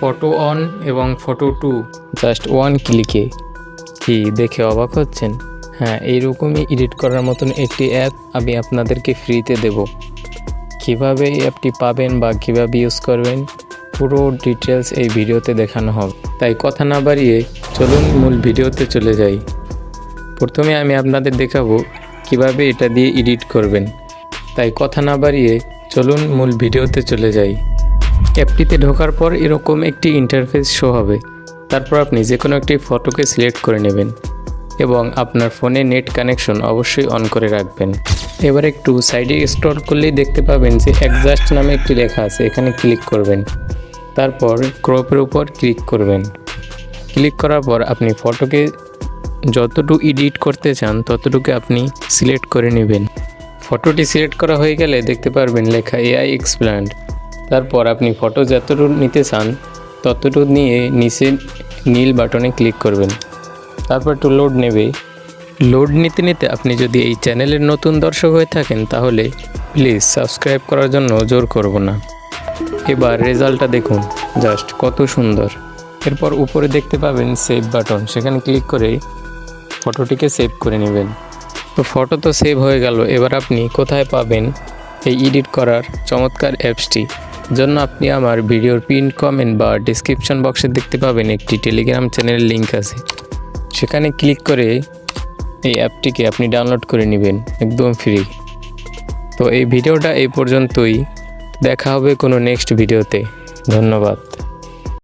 Photo on এবং photo two just one ক্লিকে কি দেখে অবাক হচ্ছেন। হ্যাঁ এইরকমই এডিট করার মতন একটি অ্যাপ আমি আপনাদেরকে ফ্রিতে দেব। কীভাবে এই অ্যাপটি পাবেন বা কীভাবে ইউজ করবেন, পুরো ডিটেলস এই ভিডিওতে দেখানো হবে। তাই কথা না বাড়িয়ে চলুন মূল ভিডিওতে চলে যাই। প্রথমে আমি আপনাদের দেখাবো কীভাবে এটা দিয়ে এডিট করবেন। তাই কথা না বাড়িয়ে চলুন মূল ভিডিওতে চলে যাই। অ্যাপটিতে ঢোকার পর এরকম একটি ইন্টারফেস শো হবে। তারপর আপনি যে কোনো একটি ফটোকে সিলেক্ট করে নেবেন এবং আপনার ফোনে নেট কানেকশন অবশ্যই অন করে রাখবেন। এবার একটু সাইডে স্ক্রল করলেই দেখতে পাবেন যে অ্যাডজাস্ট নামে একটি লেখা আছে, এখানে ক্লিক করবেন। তারপর ক্রপের উপর ক্লিক করবেন। ক্লিক করার পর আপনি ফটোকে যতটুকু এডিট করতে চান ততটুকু আপনি সিলেক্ট করে নেবেন। ফটোটি সিলেক্ট করা হয়ে গেলে দেখতে পারবেন লেখা এআই এক্সপ্ল্যান্ড তারপর আপনি ফটো যতটুকু নিতে চান, ততটুকু নিয়ে নিচে নীল বাটনে ক্লিক করবেন। তারপর একটু লোড নেবে। লোড নিতে নিতে আপনি যদি এই চ্যানেলের নতুন দর্শক হয়ে থাকেন, তাহলে প্লিজ সাবস্ক্রাইব করার জন্য জোর করব না। এবার রেজাল্টটা দেখুন জাস্ট কত সুন্দর। এরপর উপরে দেখতে পাবেন সেভ বাটন সেখানে ক্লিক করে ফটোটিকে সেভ করে নেবেন। তো ফটো তো সেভ হয়ে গেল, এবার আপনি কোথায় পাবেন এই এডিট করার চমৎকার অ্যাপসটি জন্য আপনি আমার ভিডিওর পিন কমেন্ট বা ডিসক্রিপশন বক্সে দেখতে পাবেন একটি টেলিগ্রাম চ্যানেলের লিঙ্ক আছে। সেখানে ক্লিক করে এই অ্যাপটিকে আপনি ডাউনলোড করে নেবেন, একদম ফ্রি তো এই ভিডিওটা এই পর্যন্তই। দেখা হবে কোনো নেক্সট ভিডিওতে ধন্যবাদ।